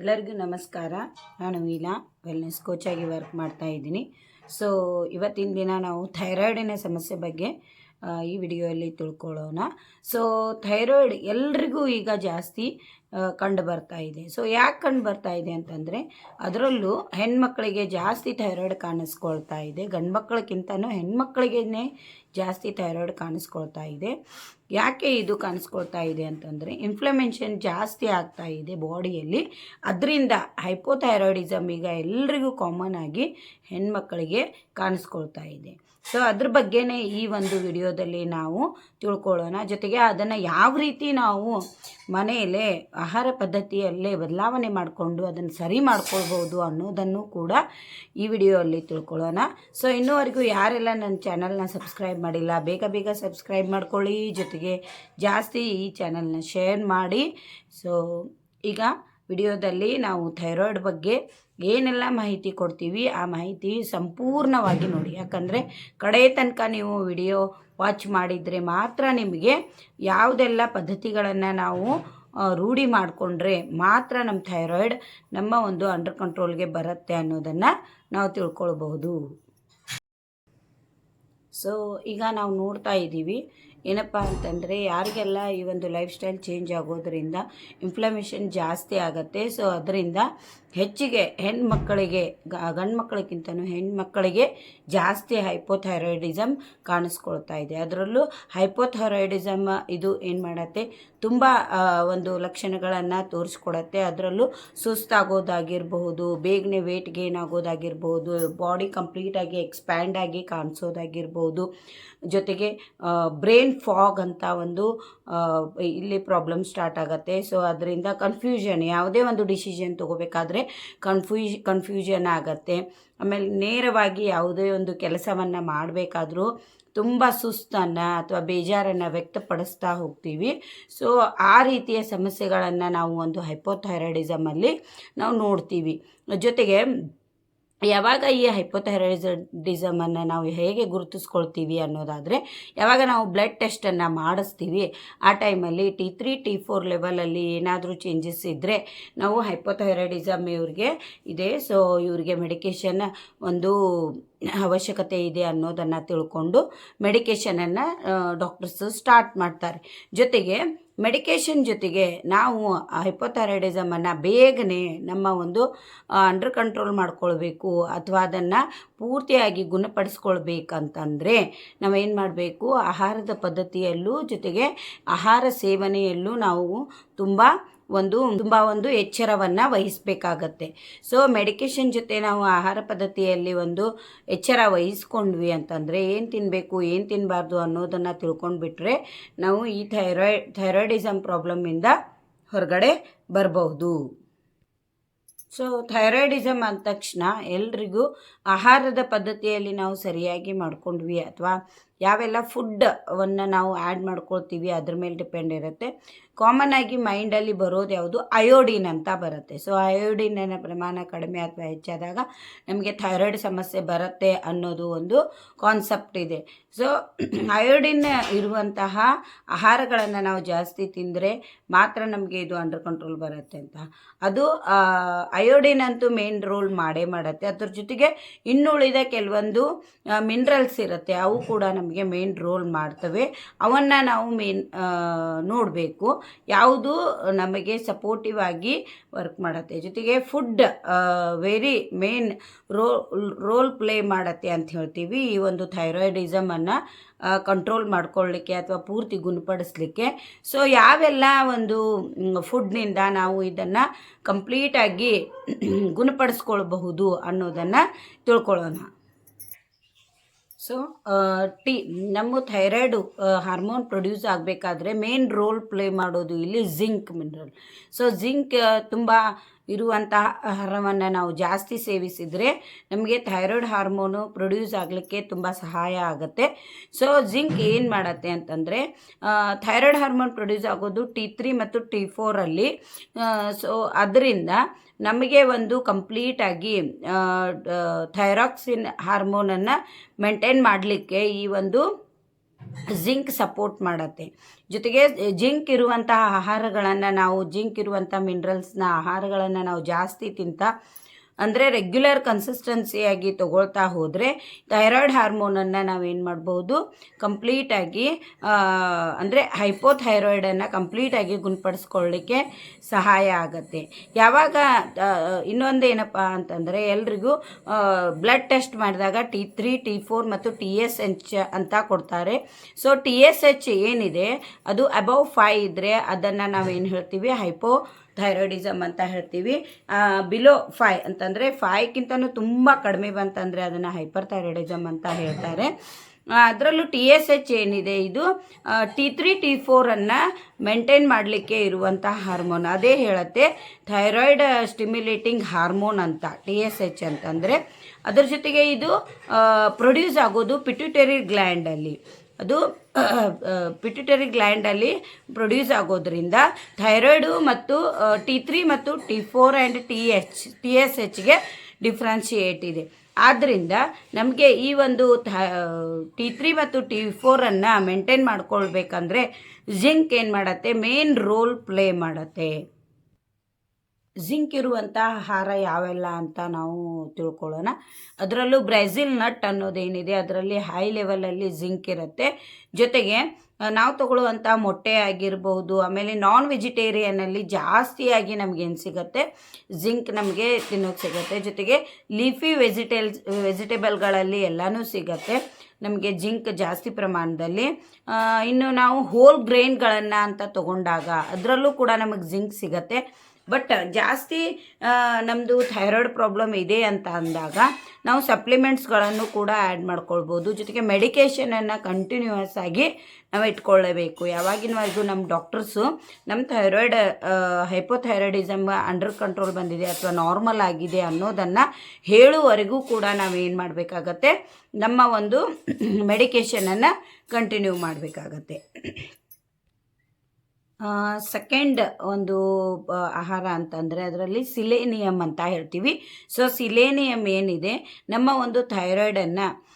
ಎಲ್ಲರಿಗೂ ನಮಸ್ಕಾರ. ನಾನು ವೀಲಾ ವೆಲ್ನೆಸ್ ಕೋಚಾಗಿ ವರ್ಕ್ ಮಾಡ್ತಾ ಇದ್ದೀನಿ. ಸೊ ಇವತ್ತಿನ ದಿನ ನಾವು ಥೈರಾಯ್ಡಿನ ಸಮಸ್ಯೆ ಬಗ್ಗೆ ಈ ವಿಡಿಯೋಯಲ್ಲಿ ತಿಳ್ಕೊಳ್ಳೋಣ. ಸೊ ಥೈರಾಯ್ಡ್ ಎಲ್ರಿಗೂ ಈಗ ಜಾಸ್ತಿ ಕಂಡು ಬರ್ತಾ ಇದೆ. ಸೊ ಯಾಕೆ ಕಂಡು ಬರ್ತಾ ಇದೆ ಅಂತಂದರೆ, ಅದರಲ್ಲೂ ಹೆಣ್ಮಕ್ಳಿಗೆ ಜಾಸ್ತಿ ಥೈರಾಯ್ಡ್ ಕಾಣಿಸ್ಕೊಳ್ತಾ ಇದೆ. ಗಂಡು ಮಕ್ಕಳಿಗಿಂತನೂ ಹೆಣ್ಮಕ್ಳಿಗೇ ಜಾಸ್ತಿ ಥೈರಾಯ್ಡ್ ಕಾಣಿಸ್ಕೊಳ್ತಾ ಇದೆ. ಯಾಕೆ ಇದು ಕಾಣಿಸ್ಕೊಳ್ತಾ ಇದೆ ಅಂತಂದರೆ ಇನ್ಫ್ಲಮೇಷನ್ ಜಾಸ್ತಿ ಆಗ್ತಾ ಇದೆ ಬಾಡಿಯಲ್ಲಿ ಅದರಿಂದ ಹೈಪೋಥೈರಾಯ್ಡಿಸಮ್ ಈಗ ಎಲ್ರಿಗೂ ಕಾಮನ್ ಆಗಿ ಹೆಣ್ಮಕ್ಕಳಿಗೆ ಕಾಣಿಸ್ಕೊಳ್ತಾ ಇದೆ. ಸೊ ಅದ್ರ ಬಗ್ಗೆನೇ ಈ ಒಂದು ವಿಡಿಯೋದಲ್ಲಿ ನಾವು ತಿಳ್ಕೊಳ್ಳೋಣ. ಜೊತೆಗೆ ಅದನ್ನು ಯಾವ ರೀತಿ ನಾವು ಮನೆಯಲ್ಲೇ ಆಹಾರ ಪದ್ಧತಿಯಲ್ಲೇ ಬದಲಾವಣೆ ಮಾಡಿಕೊಂಡು ಅದನ್ನು ಸರಿ ಮಾಡ್ಕೊಳ್ಬೋದು ಅನ್ನೋದನ್ನು ಕೂಡ ಈ ವಿಡಿಯೋಲ್ಲಿ ತಿಳ್ಕೊಳ್ಳೋಣ. ಸೊ ಇನ್ನೂವರೆಗೂ ಯಾರೆಲ್ಲ ನನ್ನ ಚಾನಲ್ನ ಸಬ್ಸ್ಕ್ರೈಬ್ ಮಾಡಿಲ್ಲ, ಬೇಗ ಬೇಗ ಸಬ್ಸ್ಕ್ರೈಬ್ ಮಾಡ್ಕೊಳ್ಳಿ. ಜೊತೆಗೆ ಜಾಸ್ತಿ ಈ ಚಾನಲ್ನ ಶೇರ್ ಮಾಡಿ. ಸೊ ಈಗ ವಿಡಿಯೋದಲ್ಲಿ ನಾವು ಥೈರಾಯ್ಡ್ ಬಗ್ಗೆ ಏನೆಲ್ಲ ಮಾಹಿತಿ ಕೊಡ್ತೀವಿ, ಆ ಮಾಹಿತಿ ಸಂಪೂರ್ಣವಾಗಿ ನೋಡಿ. ಯಾಕಂದರೆ ಕಡೆ ತನಕ ನೀವು ವಿಡಿಯೋ ವಾಚ್ ಮಾಡಿದರೆ ಮಾತ್ರ ನಿಮಗೆ ಯಾವುದೆಲ್ಲ ಪದ್ಧತಿಗಳನ್ನು ನಾವು ರೂಢಿ ಮಾಡಿಕೊಂಡ್ರೆ ಮಾತ್ರ ನಮ್ಮ ಥೈರಾಯ್ಡ್ ನಮ್ಮ ಒಂದು ಅಂಡರ್ ಕಂಟ್ರೋಲ್ಗೆ ಬರುತ್ತೆ ಅನ್ನೋದನ್ನು ನಾವು ತಿಳ್ಕೊಳ್ಬಹುದು. ಸೊ ಈಗ ನಾವು ನೋಡ್ತಾ ಇದ್ದೀವಿ ಏನಪ್ಪ ಅಂತಂದರೆ ಯಾರಿಗೆಲ್ಲ ಈ ಒಂದು ಲೈಫ್ ಸ್ಟೈಲ್ ಚೇಂಜ್ ಆಗೋದ್ರಿಂದ ಇನ್ಫ್ಲಮೇಷನ್ ಜಾಸ್ತಿ ಆಗುತ್ತೆ. ಸೊ ಅದರಿಂದ ಹೆಚ್ಚಿಗೆ ಹೆಣ್ಮಕ್ಕಳಿಗೆ ಗಂಡು ಮಕ್ಕಳಿಗಿಂತನೂ ಹೆಣ್ಮಕ್ಕಳಿಗೆ ಜಾಸ್ತಿ ಹೈಪೋಥೈರಾಯ್ಡಿಸಮ್ ಕಾಣಿಸ್ಕೊಳ್ತಾ ಇದೆ. ಅದರಲ್ಲೂ ಹೈಪೋಥೈರಾಯ್ಡಿಸಮ್ ಇದು ಏನು ಮಾಡತ್ತೆ? ತುಂಬ ಒಂದು ಲಕ್ಷಣಗಳನ್ನು ತೋರಿಸ್ಕೊಡತ್ತೆ. ಅದರಲ್ಲೂ ಸುಸ್ತಾಗೋದಾಗಿರಬಹುದು, ಬೇಗನೆ ವೇಟ್ ಗೇನ್ ಆಗೋದಾಗಿರ್ಬೋದು ಬಾಡಿ ಕಂಪ್ಲೀಟಾಗಿ ಎಕ್ಸ್ಪ್ಯಾಂಡ್ ಆಗಿ ಕಾಣಿಸೋದಾಗಿರ್ಬೋದು ಜೊತೆಗೆ ಬ್ರೈನ್ ಫಾಗ್ ಅಂತ ಒಂದು ಇಲ್ಲಿ ಪ್ರಾಬ್ಲಮ್ ಸ್ಟಾರ್ಟ್ ಆಗುತ್ತೆ. ಸೊ ಅದರಿಂದ ಕನ್ಫ್ಯೂಷನ್ ಯಾವುದೇ ಒಂದು ಡಿಸಿಷನ್ ತೊಗೋಬೇಕಾದ್ರೆ ಕನ್ಫ್ಯೂಷ್ ಕನ್ಫ್ಯೂಷನ್ ಆಗುತ್ತೆ. ಆಮೇಲೆ ನೇರವಾಗಿ ಯಾವುದೇ ಒಂದು ಕೆಲಸವನ್ನು ಮಾಡಬೇಕಾದ್ರೂ ತುಂಬ ಸುಸ್ತನ್ನು ಅಥವಾ ಬೇಜಾರನ್ನು ವ್ಯಕ್ತಪಡಿಸ್ತಾ ಹೋಗ್ತೀವಿ. ಸೊ ಆ ರೀತಿಯ ಸಮಸ್ಯೆಗಳನ್ನು ನಾವು ಒಂದು ಹೈಪೋಥೈರಾಯ್ಡಿಸಮಲ್ಲಿ ನಾವು ನೋಡ್ತೀವಿ. ಜೊತೆಗೆ ಯಾವಾಗ ಈ ಹೈಪೋಥೈರಾಯ್ಡಿಸಮನ್ನು ನಾವು ಹೇಗೆ ಗುರುತಿಸ್ಕೊಳ್ತೀವಿ ಅನ್ನೋದಾದರೆ, ಯಾವಾಗ ನಾವು ಬ್ಲಡ್ ಟೆಸ್ಟನ್ನು ಮಾಡಿಸ್ತೀವಿ, ಆ ಟೈಮಲ್ಲಿ ಟಿ ತ್ರೀ ಟಿ ಫೋರ್ ಲೆವೆಲಲ್ಲಿ ಏನಾದರೂ ಚೇಂಜಸ್ ಇದ್ದರೆ ನಾವು ಹೈಪೋಥೈರಾಯ್ಡಿಸಮ್ ಇವ್ರಿಗೆ ಇದೆ. ಸೊ ಇವರಿಗೆ ಮೆಡಿಕೇಷನ್ ಒಂದು ಅವಶ್ಯಕತೆ ಇದೆ ಅನ್ನೋದನ್ನು ತಿಳ್ಕೊಂಡು ಮೆಡಿಕೇಷನನ್ನು ಡಾಕ್ಟರ್ಸು ಸ್ಟಾರ್ಟ್ ಮಾಡ್ತಾರೆ. ಜೊತೆಗೆ ಮೆಡಿಕೇಷನ್ ಜೊತೆಗೆ ನಾವು ಹೈಪೋಥೈರಾಯ್ಡಿಸಮನ್ನು ಬೇಗನೆ ನಮ್ಮ ಒಂದು ಅಂಡರ್ ಕಂಟ್ರೋಲ್ ಮಾಡ್ಕೊಳ್ಬೇಕು ಅಥವಾ ಅದನ್ನು ಪೂರ್ತಿಯಾಗಿ ಗುಣಪಡಿಸ್ಕೊಳ್ಬೇಕಂತಂದರೆ ನಾವೇನು ಮಾಡಬೇಕು, ಆಹಾರದ ಪದ್ಧತಿಯಲ್ಲೂ ಜೊತೆಗೆ ಆಹಾರ ಸೇವನೆಯಲ್ಲೂ ನಾವು ತುಂಬ ಒಂದು, ತುಂಬ ಒಂದು ಎಚ್ಚರವನ್ನು ವಹಿಸಬೇಕಾಗತ್ತೆ. ಸೊ ಮೆಡಿಕೇಷನ್ ಜೊತೆ ನಾವು ಆಹಾರ ಪದ್ಧತಿಯಲ್ಲಿ ಒಂದು ಎಚ್ಚರ ವಹಿಸ್ಕೊಂಡ್ವಿ ಅಂತಂದರೆ ಏನು ತಿನ್ನಬೇಕು ಏನು ತಿನ್ನಬಾರ್ದು ಅನ್ನೋದನ್ನು ತಿಳ್ಕೊಂಡ್ಬಿಟ್ರೆ ನಾವು ಈ ಥೈರಾಯ್ಡ್ ಥೈರಾಯ್ಡಿಸಮ್ ಪ್ರಾಬ್ಲಮಿಂದ ಹೊರಗಡೆ ಬರಬಹುದು. ಸೊ ಥೈರಾಯ್ಡಿಸಮ್ ಅಂದ ತಕ್ಷಣ ಎಲ್ರಿಗೂ ಆಹಾರದ ಪದ್ಧತಿಯಲ್ಲಿ ನಾವು ಸರಿಯಾಗಿ ಮಾಡ್ಕೊಂಡ್ವಿ ಅಥವಾ ಯಾವೆಲ್ಲ ಫುಡ್ಡವನ್ನು ನಾವು ಆ್ಯಡ್ ಮಾಡ್ಕೊಳ್ತೀವಿ, ಅದ್ರ ಮೇಲೆ ಡಿಪೆಂಡ್ ಇರುತ್ತೆ. ಕಾಮನ್ ಆಗಿ ಮೈಂಡಲ್ಲಿ ಬರೋದು ಯಾವುದು? ಅಯೋಡಿನ್ ಅಂತ ಬರುತ್ತೆ. ಸೊ ಅಯೋಡಿನ ಪ್ರಮಾಣ ಕಡಿಮೆ ಅಥವಾ ಹೆಚ್ಚಾದಾಗ ನಮಗೆ ಥೈರಾಯ್ಡ್ ಸಮಸ್ಯೆ ಬರುತ್ತೆ ಅನ್ನೋದು ಒಂದು ಕಾನ್ಸೆಪ್ಟ್ ಇದೆ. ಸೊ ಅಯೋಡಿನ್ ಇರುವಂತಹ ಆಹಾರಗಳನ್ನು ನಾವು ಜಾಸ್ತಿ ತಿಂದರೆ ಮಾತ್ರ ನಮಗೆ ಇದು ಅಂಡರ್ ಕಂಟ್ರೋಲ್ ಬರುತ್ತೆ ಅಂತ. ಅದು ಅಯೋಡಿನ್ ಅಂತೂ ಮೇನ್ ರೋಲ್ ಮಾಡೇ ಮಾಡುತ್ತೆ. ಅದ್ರ ಜೊತೆಗೆ ಇನ್ನುಳಿದ ಕೆಲವೊಂದು ಮಿನರಲ್ಸ್ ಇರುತ್ತೆ. ಅವು ಕೂಡ ನಮಗೆ ಮೇನ್ ರೋಲ್ ಮಾಡ್ತವೆ. ಅವನ್ನು ನಾವು ಮೇನ್ ನೋಡಬೇಕು. ಯಾವುದು ನಮಗೆ ಸಪೋರ್ಟಿವ್ ಆಗಿ ವರ್ಕ್ ಮಾಡುತ್ತೆ. ಜೊತೆಗೆ food very main role role play ಮಾಡುತ್ತೆ ಅಂತ ಹೇಳ್ತೀವಿ. ಈ ಒಂದು ಥೈರಾಯ್ಡಿಸಮನ್ನು ಕಂಟ್ರೋಲ್ ಮಾಡ್ಕೊಳ್ಳಿಕ್ಕೆ ಅಥವಾ ಪೂರ್ತಿ ಗುಣಪಡಿಸ್ಲಿಕ್ಕೆ. ಸೊ ಯಾವೆಲ್ಲ ಒಂದು ಫುಡ್ನಿಂದ ನಾವು ಇದನ್ನು ಕಂಪ್ಲೀಟಾಗಿ ಗುಣಪಡಿಸ್ಕೊಳ್ಬಹುದು ಅನ್ನೋದನ್ನು ತಿಳ್ಕೊಳ್ಳೋಣ. ಸೊ ಟಿ, ನಮ್ಮ ಥೈರಾಯ್ಡು ಹಾರ್ಮೋನ್ ಪ್ರೊಡ್ಯೂಸ್ ಆಗಬೇಕಾದ್ರೆ ಮೇನ್ ರೋಲ್ ಪ್ಲೇ ಮಾಡೋದು ಇಲ್ಲಿ ಜಿಂಕ್ ಮಿನರಲ್ ಸೊ ಜಿಂಕ್ ತುಂಬ ಇರುವಂತಹ ಆಹಾರವನ್ನು ನಾವು ಜಾಸ್ತಿ ಸೇವಿಸಿದರೆ ನಮಗೆ ಥೈರಾಯ್ಡ್ ಹಾರ್ಮೋನು ಪ್ರೊಡ್ಯೂಸ್ ಆಗಲಿಕ್ಕೆ ತುಂಬ ಸಹಾಯ ಆಗುತ್ತೆ. ಸೊ ಜಿಂಕ್ ಏನು ಮಾಡುತ್ತೆ ಅಂತಂದರೆ ಥೈರಾಯ್ಡ್ ಹಾರ್ಮೋನ್ ಪ್ರೊಡ್ಯೂಸ್ ಆಗೋದು ಟಿ ತ್ರೀ ಮತ್ತು ಟಿ ಫೋರಲ್ಲಿ ಸೊ ಅದರಿಂದ ನಮಗೆ ಒಂದು ಕಂಪ್ಲೀಟಾಗಿ ಥೈರಾಕ್ಸಿನ್ ಹಾರ್ಮೋನನ್ನು ಮೇಂಟೈನ್ ಮಾಡಲಿಕ್ಕೆ ಈ ಒಂದು ಜಿಂಕ್ ಸಪೋರ್ಟ್ ಮಾಡುತ್ತೆ. ಜೊತೆಗೆ ಜಿಂಕ್ ಇರುವಂತಹ ಆಹಾರಗಳನ್ನು ನಾವು, ಜಿಂಕ್ ಇರುವಂಥ ಮಿನರಲ್ಸ್ನ ಆಹಾರಗಳನ್ನು ನಾವು ಜಾಸ್ತಿ ತಿಂತ ಅಂದರೆ ರೆಗ್ಯುಲರ್ ಕನ್ಸಿಸ್ಟೆನ್ಸಿಯಾಗಿ ತಗೊಳ್ತಾ ಹೋದರೆ ಥೈರಾಯ್ಡ್ ಹಾರ್ಮೋನನ್ನು ನಾವೇನು ಮಾಡ್ಬೋದು? ಕಂಪ್ಲೀಟಾಗಿ ಅಂದರೆ ಹೈಪೋಥೈರಾಯ್ಡನ್ನು ಕಂಪ್ಲೀಟಾಗಿ ಗುಣಪಡಿಸ್ಕೊಳ್ಳಿಕ್ಕೆ ಸಹಾಯ ಆಗುತ್ತೆ. ಯಾವಾಗ ಇನ್ನೊಂದು ಏನಪ್ಪ ಅಂತಂದರೆ ಎಲ್ರಿಗೂ ಬ್ಲಡ್ ಟೆಸ್ಟ್ ಮಾಡಿದಾಗ ಟಿ ತ್ರೀ ಟಿ ಫೋರ್ ಮತ್ತು ಟಿ ಎಸ್ ಎಚ್ ಅಂತ ಕೊಡ್ತಾರೆ. ಸೊ ಟಿ ಎಸ್ ಎಚ್ ಏನಿದೆ? ಅದು ಅಬೌವ್ ಫೈವ್ ಇದ್ದರೆ ಅದನ್ನು ನಾವೇನು ಹೇಳ್ತೀವಿ? ಹೈಪೋ ಥೈರಾಯ್ಡಿಸಮ್ ಅಂತ ಹೇಳ್ತೀವಿ. ಬಿಲೋ ಫೈ ಅಂತಂದರೆ ಫೈಕ್ಕಿಂತನೂ ತುಂಬ ಕಡಿಮೆ ಬಂತಂದರೆ ಅದನ್ನು ಹೈಪರ್ ಥೈರಾಯ್ಡಿಸಮ್ ಅಂತ ಹೇಳ್ತಾರೆ. ಅದರಲ್ಲೂ ಟಿ ಎಸ್ ಎಚ್ ಏನಿದೆ ಇದು? ಟಿ ತ್ರೀ ಟಿ ಫೋರನ್ನು ಮೇಂಟೈನ್ ಮಾಡಲಿಕ್ಕೆ ಇರುವಂಥ ಹಾರ್ಮೋನ್ ಅದೇ ಹೇಳುತ್ತೆ ಥೈರಾಯ್ಡ್ ಸ್ಟಿಮ್ಯುಲೇಟಿಂಗ್ ಹಾರ್ಮೋನ್ ಅಂತ ಟಿ ಎಸ್ ಎಚ್ ಅಂತಂದರೆ. ಅದ್ರ ಜೊತೆಗೆ ಇದು ಪ್ರೊಡ್ಯೂಸ್ ಆಗೋದು ಪಿಟ್ಯುಟರಿ ಗ್ಲ್ಯಾಂಡಲ್ಲಿ ಅದು ಪಿಟ್ಯುಟರಿ ಗ್ಲ್ಯಾಂಡಲ್ಲಿ ಪ್ರೊಡ್ಯೂಸ್ ಆಗೋದ್ರಿಂದ ಥೈರಾಯ್ಡು ಮತ್ತು ಟಿ ತ್ರೀ ಮತ್ತು T four and T H T S ಎಚ್ಗೆ differentiate ಇದೆ. ಆದ್ದರಿಂದ ನಮಗೆ ಈ ಒಂದು ಟಿ ತ್ರೀ ಮತ್ತು ಟಿ ಫೋರನ್ನು ಮೇಂಟೈನ್ ಮಾಡ್ಕೊಳ್ಬೇಕಂದ್ರೆ ಜಿಂಕ್ ಏನು ಮಾಡತ್ತೆ? ಮೇನ್ ರೋಲ್ ಪ್ಲೇ ಮಾಡತ್ತೆ. ಜಿಂಕ್ ಇರುವಂಥ ಆಹಾರ ಯಾವೆಲ್ಲ ಅಂತ ನಾವು ತಿಳ್ಕೊಳ್ಳೋಣ. ಅದರಲ್ಲೂ ಬ್ರೆಜಿಲ್ ನಟ್ ಅನ್ನೋದೇನಿದೆ, ಅದರಲ್ಲಿ ಹೈ ಲೆವೆಲಲ್ಲಿ ಜಿಂಕ್ ಇರುತ್ತೆ. ಜೊತೆಗೆ ನಾವು ತಗೊಳ್ಳುವಂಥ ಮೊಟ್ಟೆ ಆಗಿರ್ಬೋದು, ಆಮೇಲೆ ನಾನ್ ವೆಜಿಟೇರಿಯನಲ್ಲಿ ಜಾಸ್ತಿಯಾಗಿ ನಮಗೇನು ಸಿಗುತ್ತೆ? ಜಿಂಕ್ ನಮಗೆ ತಿನ್ನೋಕೆ ಸಿಗುತ್ತೆ. ಜೊತೆಗೆ ಲೀಫಿ ವೆಜಿಟೇಲ್ಸ್ ವೆಜಿಟೇಬಲ್ಗಳಲ್ಲಿ ಎಲ್ಲನೂ ಸಿಗುತ್ತೆ, ನಮಗೆ ಜಿಂಕ್ ಜಾಸ್ತಿ ಪ್ರಮಾಣದಲ್ಲಿ. ಇನ್ನು ನಾವು ಹೋಲ್ ಗ್ರೇನ್ಗಳನ್ನು ಅಂತ ತಗೊಂಡಾಗ ಅದರಲ್ಲೂ ಕೂಡ ನಮಗೆ ಜಿಂಕ್ ಸಿಗತ್ತೆ. ಬಟ್ ಜಾಸ್ತಿ ನಮ್ಮದು ಥೈರಾಯ್ಡ್ ಪ್ರಾಬ್ಲಮ್ ಇದೆ ಅಂತ ಅಂದಾಗ ನಾವು ಸಪ್ಲಿಮೆಂಟ್ಸ್ಗಳನ್ನು ಕೂಡ ಆ್ಯಡ್ ಮಾಡ್ಕೊಳ್ಬೋದು. ಜೊತೆಗೆ ಮೆಡಿಕೇಷನನ್ನು ಕಂಟಿನ್ಯೂಯಸ್ ಆಗಿ ನಾವು ಇಟ್ಕೊಳ್ಳೇಬೇಕು ಯಾವಾಗಿನವರೆಗೂ ನಮ್ಮ ಡಾಕ್ಟರ್ಸು ನಮ್ಮ ಥೈರಾಯ್ಡ್ ಹೈಪೋಥೈರಾಯ್ಡಿಸಮ್ ಅಂಡರ್ ಕಂಟ್ರೋಲ್ ಬಂದಿದೆ ಅಥವಾ ನಾರ್ಮಲ್ ಆಗಿದೆ ಅನ್ನೋದನ್ನು ಹೇಳುವವರೆಗೂ ಕೂಡ ನಾವು ಏನು ಮಾಡಬೇಕಾಗತ್ತೆ? ನಮ್ಮ ಒಂದು ಮೆಡಿಕೇಷನನ್ನು ಕಂಟಿನ್ಯೂ ಮಾಡಬೇಕಾಗತ್ತೆ. ಸೆಕೆಂಡ್ ಒಂದು ಆಹಾರ ಅಂತಂದರೆ ಅದರಲ್ಲಿ ಸಿಲೇನಿಯಮ್ ಅಂತ ಹೇಳ್ತೀವಿ. ಸೊ ಸಿಲೇನಿಯಮ್ ಏನಿದೆ? ನಮ್ಮ ಒಂದು ಥೈರಾಯ್ಡನ್ನು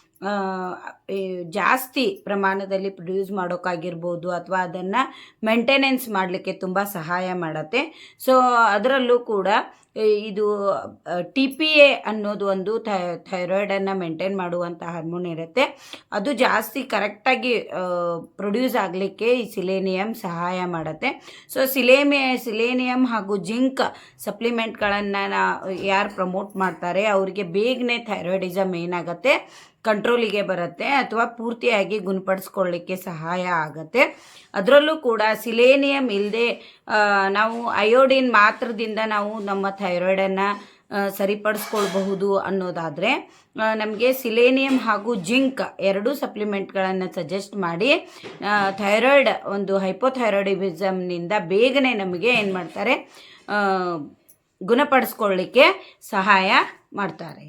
ಜಾಸ್ತಿ ಪ್ರಮಾಣದಲ್ಲಿ ಪ್ರೊಡ್ಯೂಸ್ ಮಾಡೋಕ್ಕಾಗಿರ್ಬೋದು ಅಥವಾ ಅದನ್ನು ಮೇಂಟೆನೆನ್ಸ್ ಮಾಡಲಿಕ್ಕೆ ತುಂಬ ಸಹಾಯ ಮಾಡುತ್ತೆ. ಸೊ ಅದರಲ್ಲೂ ಕೂಡ ಇದು ಟಿ ಪಿ ಎ ಅನ್ನೋದು ಒಂದು ಥೈರಾಯ್ಡನ್ನು ಮೇಂಟೈನ್ ಮಾಡುವಂಥ ಹಾರ್ಮೋನ್ ಇರುತ್ತೆ. ಅದು ಜಾಸ್ತಿ ಕರೆಕ್ಟಾಗಿ ಪ್ರೊಡ್ಯೂಸ್ ಆಗಲಿಕ್ಕೆ ಈ ಸಿಲೇನಿಯಮ್ ಸಹಾಯ ಮಾಡುತ್ತೆ. ಸೊ ಸಿಲೇಮೆ ಸಿಲೇನಿಯಮ್ ಹಾಗೂ ಜಿಂಕ್ ಸಪ್ಲಿಮೆಂಟ್ಗಳನ್ನು ಯಾರು ಪ್ರಮೋಟ್ ಮಾಡ್ತಾರೆ, ಅವರಿಗೆ ಬೇಗನೆ ಥೈರಾಯ್ಡಿಸಮ್ ಏನಾಗುತ್ತೆ ಕಂಟ್ರೋಲಿಗೆ ಬರುತ್ತೆ. ಅಥವಾ ಪೂರ್ತಿಯಾಗಿ ಗುಣಪಡಿಸ್ಕೊಳ್ಳಿಕ್ಕೆ ಸಹಾಯ ಆಗುತ್ತೆ. ಅದರಲ್ಲೂ ಕೂಡ ಸಿಲೇನಿಯಂ ಇಲ್ಲದೆ ನಾವು ಅಯೋಡಿನ್ ಮಾತ್ರದಿಂದ ನಾವು ನಮ್ಮ ಥೈರಾಯ್ಡನ್ನು ಸರಿಪಡಿಸ್ಕೊಳ್ಬಹುದು ಅನ್ನೋದಾದರೆ ನಮಗೆ ಸಿಲೇನಿಯಂ ಹಾಗೂ ಜಿಂಕ್ ಎರಡೂ ಸಪ್ಲಿಮೆಂಟ್ಗಳನ್ನು ಸಜೆಸ್ಟ್ ಮಾಡಿ ಥೈರಾಯ್ಡ್, ಒಂದು ಹೈಪೋಥೈರಾಯ್ಡಿಸಮ್ನಿಂದ ಬೇಗನೆ ನಮಗೆ ಏನು ಮಾಡ್ತಾರೆ ಗುಣಪಡಿಸ್ಕೊಳ್ಳಿಕ್ಕೆ ಸಹಾಯ ಮಾಡ್ತಾರೆ.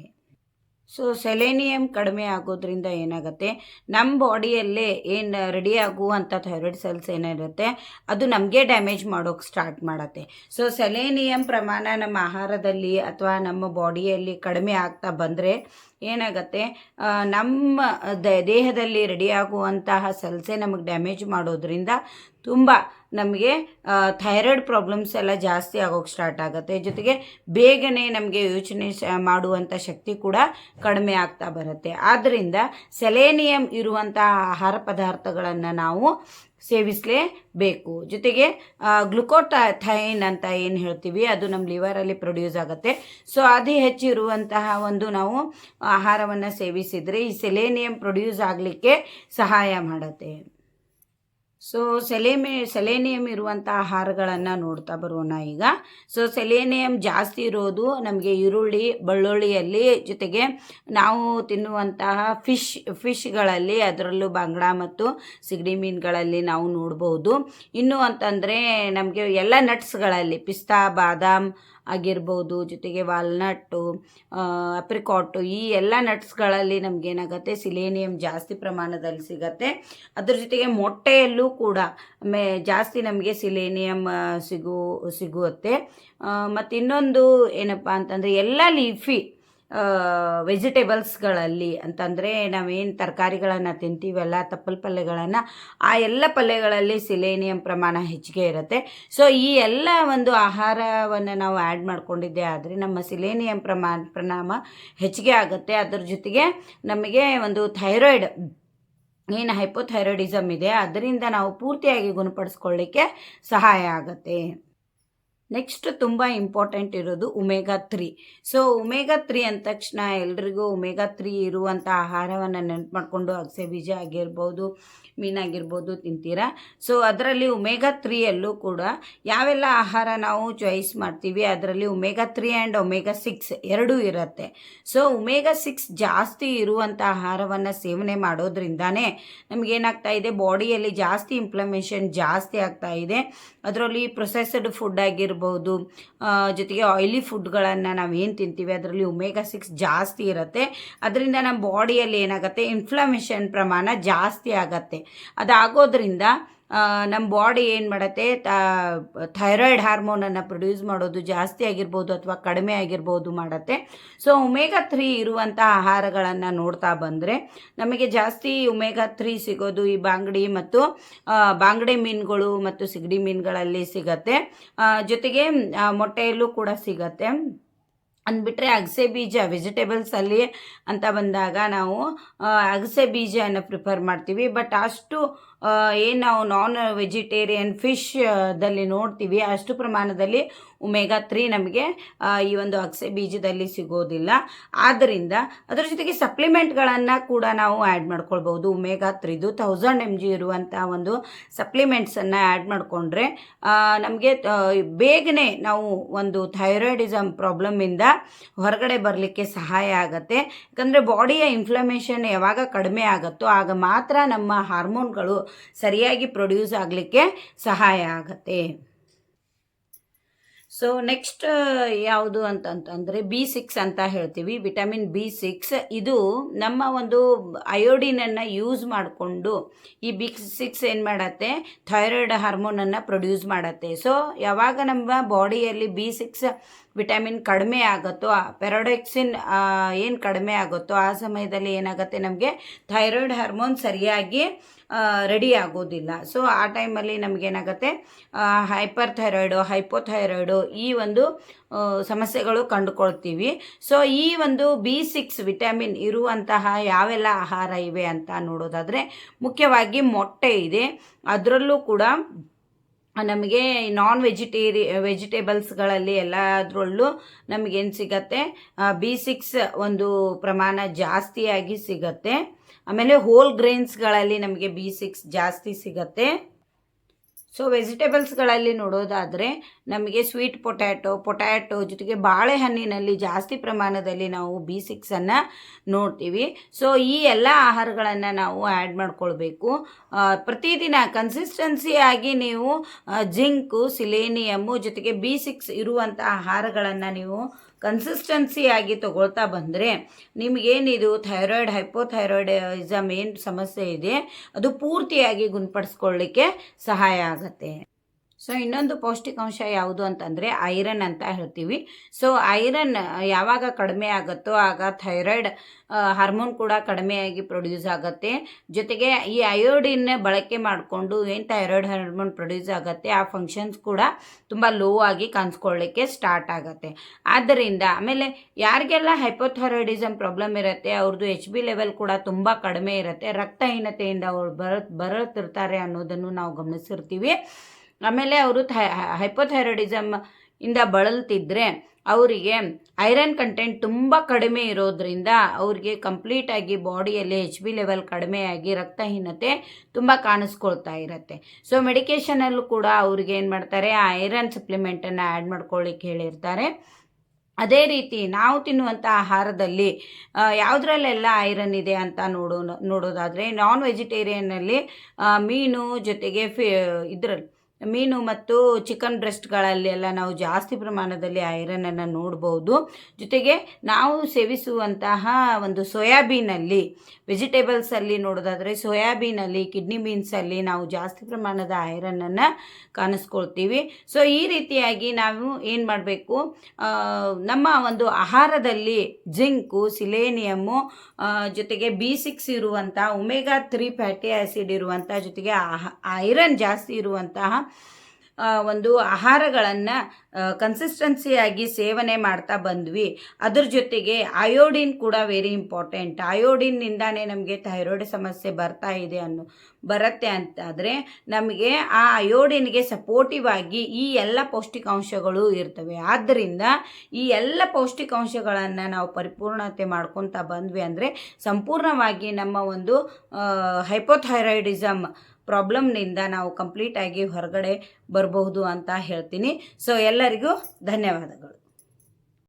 ಸೊ ಸೆಲೆನಿಯಮ್ ಕಡಿಮೆ ಆಗೋದ್ರಿಂದ ಏನಾಗುತ್ತೆ? ನಮ್ಮ ಬಾಡಿಯಲ್ಲೇ ಏನು ರೆಡಿ ಆಗುವಂಥ ಥೈರಾಯ್ಡ್ ಸೆಲ್ಸ್ ಏನಿರುತ್ತೆ, ಅದು ನಮಗೆ ಡ್ಯಾಮೇಜ್ ಮಾಡೋಕೆ ಸ್ಟಾರ್ಟ್ ಮಾಡುತ್ತೆ. ಸೊ ಸೆಲೆನಿಯಮ್ ಪ್ರಮಾಣ ನಮ್ಮ ಆಹಾರದಲ್ಲಿ ಅಥವಾ ನಮ್ಮ ಬಾಡಿಯಲ್ಲಿ ಕಡಿಮೆ ಆಗ್ತಾ ಬಂದರೆ ಏನಾಗುತ್ತೆ? ನಮ್ಮ ದೇಹದಲ್ಲಿ ರೆಡಿ ಆಗುವಂತಹ ಸೆಲ್ಸೇ ನಮಗೆ ಡ್ಯಾಮೇಜ್ ಮಾಡೋದ್ರಿಂದ ತುಂಬ ನಮಗೆ ಥೈರಾಯ್ಡ್ ಪ್ರಾಬ್ಲಮ್ಸ್ ಎಲ್ಲ ಜಾಸ್ತಿ ಆಗೋಕ್ಕೆ ಸ್ಟಾರ್ಟ್ ಆಗುತ್ತೆ. ಜೊತೆಗೆ ಬೇಗನೆ ನಮಗೆ ಯೋಚನೆ ಮಾಡುವಂಥ ಶಕ್ತಿ ಕೂಡ ಕಡಿಮೆ ಆಗ್ತಾ ಬರುತ್ತೆ. ಆದ್ದರಿಂದ ಸೆಲೇನಿಯಂ ಇರುವಂತಹ ಆಹಾರ ಪದಾರ್ಥಗಳನ್ನು ನಾವು ಸೇವಿಸಲೇಬೇಕು. ಜೊತೆಗೆ ಗ್ಲುಕೋಟೈನ್ ಅಂತ ಏನು ಹೇಳ್ತೀವಿ, ಅದು ನಮ್ಮ ಲಿವರಲ್ಲಿ ಪ್ರೊಡ್ಯೂಸ್ ಆಗುತ್ತೆ. ಸೊ ಅತಿ ಹೆಚ್ಚಿರುವಂತಹ ಒಂದು ನಾವು ಆಹಾರವನ್ನು ಸೇವಿಸಿದರೆ ಈ ಸೆಲೇನಿಯಂ ಪ್ರೊಡ್ಯೂಸ್ ಆಗಲಿಕ್ಕೆ ಸಹಾಯ ಮಾಡುತ್ತೆ. ಸೊ ಸೆಲೆಮೆ, ಸೆಲೇನಿಯಂ ಇರುವಂಥ ಆಹಾರಗಳನ್ನು ನೋಡ್ತಾ ಬರೋಣ ಈಗ. ಸೊ ಸೆಲೇನಿಯಂ ಜಾಸ್ತಿ ಇರೋದು ನಮಗೆ ಈರುಳ್ಳಿ, ಬೆಳ್ಳುಳ್ಳಿಯಲ್ಲಿ. ಜೊತೆಗೆ ನಾವು ತಿನ್ನುವಂತಹ ಫಿಶ್, ಫಿಶ್ಗಳಲ್ಲಿ ಅದರಲ್ಲೂ ಬಂಗ್ಡಾ ಮತ್ತು ಸಿಗಡಿ ಮೀನುಗಳಲ್ಲಿ ನಾವು ನೋಡ್ಬೋದು. ಇನ್ನು ಅಂತಂದರೆ ನಮಗೆ ಎಲ್ಲ ನಟ್ಸ್ಗಳಲ್ಲಿ ಪಿಸ್ತಾ, ಬಾದಾಮ್ ಆಗಿರ್ಬೋದು ಜೊತೆಗೆ ವಾಲ್ನಟ್ಟು ಅಪ್ರಿಕಾಟು ಈ ಎಲ್ಲ ನಟ್ಸ್ಗಳಲ್ಲಿ ನಮಗೇನಾಗತ್ತೆ ಸಿಲೇನಿಯಮ್ ಜಾಸ್ತಿ ಪ್ರಮಾಣದಲ್ಲಿ ಸಿಗತ್ತೆ. ಅದ್ರ ಜೊತೆಗೆ ಮೊಟ್ಟೆಯಲ್ಲೂ ಕೂಡ ಮೇ ಜಾಸ್ತಿ ನಮಗೆ ಸಿಲೇನಿಯಮ್ ಆ, ಸಿಗು ಸಿಗುತ್ತೆ. ಮತ್ತು ಇನ್ನೊಂದು ಏನಪ್ಪ ಅಂತಂದರೆ ಎಲ್ಲ ಲೀಫಿ ವೆಜಿಟೇಬಲ್ಸ್ಗಳಲ್ಲಿ ಅಂತಂದರೆ ನಾವೇನು ತರಕಾರಿಗಳನ್ನು ತಿಂತೀವಲ್ಲ, ತಪ್ಪಲ್ ಪಲ್ಯಗಳನ್ನು, ಆ ಎಲ್ಲ ಪಲ್ಯಗಳಲ್ಲಿ ಸಿಲೇನಿಯಂ ಪ್ರಮಾಣ ಹೆಚ್ಚಿಗೆ ಇರುತ್ತೆ. ಸೊ ಈ ಎಲ್ಲ ಒಂದು ಆಹಾರವನ್ನು ನಾವು ಆ್ಯಡ್ ಮಾಡ್ಕೊಂಡಿದ್ದೆ ಆದರೆ ನಮ್ಮ ಸಿಲೇನಿಯಂ ಪ್ರಮಾಣ, ಪರಿಣಾಮ ಹೆಚ್ಚಿಗೆ ಆಗುತ್ತೆ. ಅದರ ಜೊತೆಗೆ ನಮಗೆ ಒಂದು ಥೈರಾಯ್ಡ್, ಏನು ಹೈಪೋಥೈರಾಯ್ಡಿಸಮ್ ಇದೆ, ಅದರಿಂದ ನಾವು ಪೂರ್ತಿಯಾಗಿ ಗುಣಪಡಿಸ್ಕೊಳ್ಳಿಕ್ಕೆ ಸಹಾಯ ಆಗುತ್ತೆ. ನೆಕ್ಸ್ಟ್ ತುಂಬ ಇಂಪಾರ್ಟೆಂಟ್ ಇರೋದು omega three so omega three ಅಂದ ತಕ್ಷಣ ಎಲ್ರಿಗೂ ಉಮೇಗಾ ತ್ರೀ ಇರುವಂಥ ಆಹಾರವನ್ನು ನೆನಪು ಮಾಡಿಕೊಂಡು ಅಗಸೆ ಬೀಜ ಆಗಿರ್ಬೋದು ಮೀನಾಗಿರ್ಬೋದು ತಿಂತೀರಾ? ಸೊ ಅದರಲ್ಲಿ ಉಮೇಗಾ ತ್ರೀಯಲ್ಲೂ ಕೂಡ ಯಾವೆಲ್ಲ ಆಹಾರ ನಾವು ಚಾಯ್ಸ್ ಮಾಡ್ತೀವಿ, ಅದರಲ್ಲಿ omega three and omega six ಎರಡೂ ಇರುತ್ತೆ. ಸೊ ಉಮೇಗಾ ಸಿಕ್ಸ್ ಜಾಸ್ತಿ ಇರುವಂಥ ಆಹಾರವನ್ನು ಸೇವನೆ ಮಾಡೋದ್ರಿಂದನೇ ನಮಗೇನಾಗ್ತಾ ಇದೆ ಬಾಡಿಯಲ್ಲಿ ಜಾಸ್ತಿ ಇಂಪ್ಲಮೇಷನ್ ಜಾಸ್ತಿ ಆಗ್ತಾ ಇದೆ. ಅದರಲ್ಲಿ ಪ್ರೊಸೆಸ್ಡ್ ಫುಡ್ ಆಗಿರ್ಬೋದು ಆ, ಜೊತೆಗೆ ಆಯ್ಲಿ ಫುಡ್ಗಳನ್ನು ನಾವು ಏನು ತಿಂತೀವಿ ಅದರಲ್ಲಿ ಒಮೇಗಾ ಸಿಕ್ಸ್ ಜಾಸ್ತಿ ಇರುತ್ತೆ. ಅದರಿಂದ ನಮ್ಮ ಬಾಡಿಯಲ್ಲಿ ಏನಾಗುತ್ತೆ ಇನ್ಫ್ಲಮೇಷನ್ ಪ್ರಮಾಣ ಜಾಸ್ತಿ ಆಗತ್ತೆ. ಅದಾಗೋದ್ರಿಂದ ನಮ್ಮ ಬಾಡಿ ಏನು ಮಾಡುತ್ತೆ? ಥೈರಾಯ್ಡ್ ಹಾರ್ಮೋನನ್ನು ಪ್ರೊಡ್ಯೂಸ್ ಮಾಡೋದು ಜಾಸ್ತಿ ಆಗಿರ್ಬೋದು ಅಥವಾ ಕಡಿಮೆ ಆಗಿರ್ಬೋದು ಮಾಡುತ್ತೆ. ಸೊ ಒಮೇಗಾ ಥ್ರೀ ಇರುವಂಥ ಆಹಾರಗಳನ್ನು ನೋಡ್ತಾ ಬಂದರೆ ನಮಗೆ ಜಾಸ್ತಿ ಒಮೇಗಾ ತ್ರೀ ಸಿಗೋದು ಈ ಬಾಂಗಡಿ ಮತ್ತು ಬಾಂಗಡೆ ಮೀನುಗಳು ಮತ್ತು ಸಿಗಡಿ ಮೀನುಗಳಲ್ಲಿ ಸಿಗತ್ತೆ. ಜೊತೆಗೆ ಮೊಟ್ಟೆಯಲ್ಲೂ ಕೂಡ ಸಿಗತ್ತೆ. ಅಂದ್ಬಿಟ್ರೆ ಅಗಸೆ ಬೀಜ ವೆಜಿಟೇಬಲ್ಸಲ್ಲಿ ಅಂತ ಬಂದಾಗ ನಾವು ಅಗಸೆ ಬೀಜನ ಪ್ರಿಫರ್ ಮಾಡ್ತೀವಿ. ಬಟ್ ಅಷ್ಟು ಏನು ನಾವು ನಾನ್ ವೆಜಿಟೇರಿಯನ್ ಫಿಶ್ ದಲ್ಲಿ ನೋಡ್ತೀವಿ. ಅಷ್ಟು ಪ್ರಮಾಣದಲ್ಲಿ ಉಮೇಗಾ ತ್ರೀ ನಮಗೆ ಈ ಒಂದು ಅಗಸೆ ಬೀಜದಲ್ಲಿ ಸಿಗೋದಿಲ್ಲ. ಆದ್ದರಿಂದ ಅದರ ಜೊತೆಗೆ ಸಪ್ಲಿಮೆಂಟ್ಗಳನ್ನು ಕೂಡ ನಾವು ಆ್ಯಡ್ ಮಾಡ್ಕೊಳ್ಬೋದು ಉಮೇಗಾ ತ್ರೀದು ಥೌಸಂಡ್ ಎಂ ಜಿ ಇರುವಂಥ ಒಂದು ಸಪ್ಲಿಮೆಂಟ್ಸನ್ನು ಆ್ಯಡ್ ಮಾಡಿಕೊಂಡ್ರೆ ನಮಗೆ ಬೇಗನೆ ನಾವು ಒಂದು ಥೈರಾಯ್ಡಿಸಮ್ ಪ್ರಾಬ್ಲಮಿಂದ ಹೊರಗಡೆ ಬರಲಿಕ್ಕೆ ಸಹಾಯ ಆಗುತ್ತೆ. ಯಾಕಂದರೆ ಬಾಡಿಯ ಇನ್ಫ್ಲಮೇಷನ್ ಯಾವಾಗ ಕಡಿಮೆ ಆಗುತ್ತೋ, ಆಗ ಮಾತ್ರ ನಮ್ಮ ಹಾರ್ಮೋನ್ಗಳು ಸರಿಯಾಗಿ ಪ್ರೊಡ್ಯೂಸ್ ಆಗಲಿಕ್ಕೆ ಸಹಾಯ ಆಗುತ್ತೆ. ಸೊ ನೆಕ್ಸ್ಟ್ ಯಾವುದು ಅಂತಂತಂದರೆ ಬಿ ಸಿಕ್ಸ್ ಅಂತ ಹೇಳ್ತೀವಿ. ವಿಟಮಿನ್ ಬಿ ಸಿಕ್ಸ್ ಇದು ನಮ್ಮ ಒಂದು ಅಯೋಡಿನನ್ನು ಯೂಸ್ ಮಾಡಿಕೊಂಡು ಈ ಬಿ ಸಿಕ್ಸ್ ಏನು ಮಾಡತ್ತೆ? ಥೈರಾಯ್ಡ್ ಹಾರ್ಮೋನನ್ನು ಪ್ರೊಡ್ಯೂಸ್ ಮಾಡತ್ತೆ. ಸೊ ಯಾವಾಗ ನಮ್ಮ ಬಾಡಿಯಲ್ಲಿ ಬಿ ಸಿಕ್ಸ್ ವಿಟಮಿನ್ ಕಡಿಮೆ ಆಗುತ್ತೋ ಪೆರೋಡೆಕ್ಸಿನ್ ಏನು ಕಡಿಮೆ ಆಗುತ್ತೋ, ಆ ಸಮಯದಲ್ಲಿ ಏನಾಗುತ್ತೆ ನಮಗೆ? ಥೈರಾಯ್ಡ್ ಹಾರ್ಮೋನ್ ಸರಿಯಾಗಿ ರೆಡಿ ಆಗೋದಿಲ್ಲ. ಸೊ ಆ ಟೈಮಲ್ಲಿ ನಮಗೇನಾಗುತ್ತೆ ಹೈಪರ್ ಥೈರಾಯ್ಡು ಹೈಪೋಥೈರಾಯ್ಡು ಈ ಒಂದು ಸಮಸ್ಯೆಗಳು ಕಂಡುಕೊಳ್ತೀವಿ. ಸೊ ಈ ಒಂದು ಬಿ ಸಿಕ್ಸ್ ವಿಟಮಿನ್ ಇರುವಂತಹ ಯಾವೆಲ್ಲ ಆಹಾರ ಇವೆ ಅಂತ ನೋಡೋದಾದರೆ, ಮುಖ್ಯವಾಗಿ ಮೊಟ್ಟೆ ಇದೆ. ಅದರಲ್ಲೂ ಕೂಡ ನಮಗೆ ನಾನ್ ವೆಜಿಟೇರಿ ವೆಜಿಟೇಬಲ್ಸ್ಗಳಲ್ಲಿ ಎಲ್ಲದರಲ್ಲೂ ನಮಗೇನು ಸಿಗತ್ತೆ ಬಿ ಸಿಕ್ಸ್ ಒಂದು ಪ್ರಮಾಣ ಜಾಸ್ತಿಯಾಗಿ ಸಿಗತ್ತೆ. ಆಮೇಲೆ ಹೋಲ್ ಗ್ರೇನ್ಸ್ಗಳಲ್ಲಿ ನಮಗೆ ಬಿ ಸಿಕ್ಸ್ ಜಾಸ್ತಿ ಸಿಗತ್ತೆ. ಸೊ ವೆಜಿಟೇಬಲ್ಸ್ಗಳಲ್ಲಿ ನೋಡೋದಾದರೆ ನಮಗೆ ಸ್ವೀಟ್ ಪೊಟ್ಯಾಟೊ ಪೊಟ್ಯಾಟೊ ಜೊತೆಗೆ ಬಾಳೆಹಣ್ಣಿನಲ್ಲಿ ಜಾಸ್ತಿ ಪ್ರಮಾಣದಲ್ಲಿ ನಾವು ಬಿ ಸಿಕ್ಸನ್ನು ನೋಡ್ತೀವಿ. ಸೊ ಈ ಎಲ್ಲ ಆಹಾರಗಳನ್ನು ನಾವು ಆ್ಯಡ್ ಮಾಡ್ಕೊಳ್ಬೇಕು. ಪ್ರತಿದಿನ ಕನ್ಸಿಸ್ಟೆನ್ಸಿಯಾಗಿ ನೀವು ಜಿಂಕು ಸಿಲೇನಿಯಮ್ಮು ಜೊತೆಗೆ ಬಿ ಸಿಕ್ಸ್ ಇರುವಂಥ ಆಹಾರಗಳನ್ನು ನೀವು ಕನ್ಸಿಸ್ಟೆನ್ಸಿಯಾಗಿ ತಗೊಳ್ತಾ ಬಂದರೆ ನಿಮಗೇನಿದು ಥೈರಾಯ್ಡ್ ಹೈಪೋಥೈರಾಯ್ಡಿಸಮ್ ಏನು ಸಮಸ್ಯೆ ಇದೆ ಅದು ಪೂರ್ತಿಯಾಗಿ ಗುಣಪಡಿಸ್ಕೊಳ್ಳಿಕ್ಕೆ ಸಹಾಯ ಆಗುತ್ತೆ. ಸೊ ಇನ್ನೊಂದು ಪೌಷ್ಟಿಕಾಂಶ ಯಾವುದು ಅಂತಂದರೆ ಐರನ್ ಅಂತ ಹೇಳ್ತೀವಿ. ಸೊ ಐರನ್ ಯಾವಾಗ ಕಡಿಮೆ ಆಗುತ್ತೋ ಆಗ ಥೈರಾಯ್ಡ್ ಹಾರ್ಮೋನ್ ಕೂಡ ಕಡಿಮೆಯಾಗಿ ಪ್ರೊಡ್ಯೂಸ್ ಆಗುತ್ತೆ. ಜೊತೆಗೆ ಈ ಅಯೋಡಿನ್ ಬಳಕೆ ಮಾಡಿಕೊಂಡು ಏನು ಥೈರಾಯ್ಡ್, ಹಾರ್ಮೋನ್ ಪ್ರೊಡ್ಯೂಸ್ ಆಗುತ್ತೆ, ಆ ಫಂಕ್ಷನ್ಸ್ ಕೂಡ ತುಂಬ ಲೋ ಆಗಿ ಕಾಣಿಸ್ಕೊಳ್ಳಿಕ್ಕೆ ಸ್ಟಾರ್ಟ್ ಆಗುತ್ತೆ. ಆದ್ದರಿಂದ ಆಮೇಲೆ ಯಾರಿಗೆಲ್ಲ ಹೈಪೋಥೈರಾಯ್ಡಿಸಮ್ ಪ್ರಾಬ್ಲಮ್ ಇರುತ್ತೆ ಅವ್ರದ್ದು ಎಚ್ ಬಿ ಲೆವೆಲ್ ಕೂಡ ತುಂಬ ಕಡಿಮೆ ಇರುತ್ತೆ, ರಕ್ತಹೀನತೆಯಿಂದ ಅವ್ರು ಬರ ಬರುತ್ತಿರ್ತಾರೆ ಅನ್ನೋದನ್ನು ನಾವು ಗಮನಿಸಿರ್ತೀವಿ. ಆಮೇಲೆ ಅವರು ಥೈ ಹೈಪೋಥೈರಾಯ್ಡಿಸಮ್ ಇಂದ ಬಳಲ್ತಿದ್ರೆ ಅವರಿಗೆ ಐರನ್ ಕಂಟೆಂಟ್ ತುಂಬ ಕಡಿಮೆ ಇರೋದ್ರಿಂದ ಅವ್ರಿಗೆ ಕಂಪ್ಲೀಟಾಗಿ ಬಾಡಿಯಲ್ಲಿ ಎಚ್ ಬಿ ಲೆವೆಲ್ ಕಡಿಮೆಯಾಗಿ ರಕ್ತಹೀನತೆ ತುಂಬ ಕಾಣಿಸ್ಕೊಳ್ತಾ ಇರುತ್ತೆ. ಸೊ, ಮೆಡಿಕೇಷನಲ್ಲೂ ಕೂಡ ಅವ್ರಿಗೆ ಏನು ಮಾಡ್ತಾರೆ, ಆ ಐರನ್ ಸಪ್ಲಿಮೆಂಟನ್ನು ಆ್ಯಡ್ ಮಾಡ್ಕೊಳ್ಳಿಕ್ಕೆ ಹೇಳಿರ್ತಾರೆ. ಅದೇ ರೀತಿ ನಾವು ತಿನ್ನುವಂಥ ಆಹಾರದಲ್ಲಿ ಯಾವುದ್ರಲ್ಲೆಲ್ಲ ಐರನ್ ಇದೆ ಅಂತ ನೋಡೋ ನೋಡೋದಾದರೆ ನಾನ್ ವೆಜಿಟೇರಿಯನ್ನಲ್ಲಿ ಮೀನು ಜೊತೆಗೆ ಫಿ, ಇದ್ರಲ್ಲಿ ಮೀನು ಮತ್ತು ಚಿಕನ್ ಬ್ರೆಸ್ಟ್ಗಳಲ್ಲಿ ಎಲ್ಲ ನಾವು ಜಾಸ್ತಿ ಪ್ರಮಾಣದಲ್ಲಿ ಐರನನ್ನು ನೋಡ್ಬೋದು. ಜೊತೆಗೆ ನಾವು ಸೇವಿಸುವಂತಹ ಒಂದು ಸೋಯಾಬೀನಲ್ಲಿ, ವೆಜಿಟೇಬಲ್ಸಲ್ಲಿ ನೋಡೋದಾದರೆ ಸೋಯಾಬೀನಲ್ಲಿ, ಕಿಡ್ನಿ ಬೀನ್ಸಲ್ಲಿ ನಾವು ಜಾಸ್ತಿ ಪ್ರಮಾಣದ ಐರನನ್ನು ಕಾಣಿಸ್ಕೊಳ್ತೀವಿ. ಸೊ, ಈ ರೀತಿಯಾಗಿ ನಾವು ಏನು ಮಾಡಬೇಕು? ನಮ್ಮ ಒಂದು ಆಹಾರದಲ್ಲಿ ಜಿಂಕು, ಸಿಲೇನಿಯಮ್ಮು ಜೊತೆಗೆ ಬಿ ಸಿಕ್ಸ್ ಇರುವಂಥ ಒಮೆಗಾ ತ್ರೀ ಫ್ಯಾಟಿ ಆ್ಯಸಿಡ್ ಇರುವಂಥ ಜೊತೆಗೆ ಐರನ್ ಜಾಸ್ತಿ ಇರುವಂತಹ ಒಂದು ಆಹಾರಗಳನ್ನು ಕನ್ಸಿಸ್ಟೆನ್ಸಿಯಾಗಿ ಸೇವನೆ ಮಾಡ್ತಾ ಬಂದ್ವಿ. ಅದ್ರ ಜೊತೆಗೆ ಅಯೋಡಿನ್ ಕೂಡ ವೆರಿ ಇಂಪಾರ್ಟೆಂಟ್ ಅಯೋಡಿನ್ನಿಂದಾನೇ ನಮಗೆ ಥೈರಾಯ್ಡ್ ಸಮಸ್ಯೆ ಬರ್ತಾ ಇದೆ ಅನ್ನೋ, ಬರುತ್ತೆ ಅಂತಾದರೆ ನಮಗೆ ಆ ಅಯೋಡಿನ್ಗೆ ಸಪೋರ್ಟಿವ್ ಆಗಿ ಈ ಎಲ್ಲ ಪೌಷ್ಟಿಕಾಂಶಗಳು ಇರ್ತವೆ. ಆದ್ದರಿಂದ ಈ ಎಲ್ಲ ಪೌಷ್ಟಿಕಾಂಶಗಳನ್ನು ನಾವು ಪರಿಪೂರ್ಣತೆ ಮಾಡ್ಕೊತಾ ಬಂದ್ವಿ ಅಂದರೆ ಸಂಪೂರ್ಣವಾಗಿ ನಮ್ಮ ಒಂದು ಹೈಪೋಥೈರಾಯ್ಡಿಸಮ್ ಪ್ರಾಬ್ಲಮ್ನಿಂದ ನಾವು ಕಂಪ್ಲೀಟಾಗಿ ಹೊರಗಡೆ ಬರಬಹುದು ಅಂತ ಹೇಳ್ತೀನಿ. ಸೊ ಎಲ್ಲರಿಗೂ ಧನ್ಯವಾದಗಳು.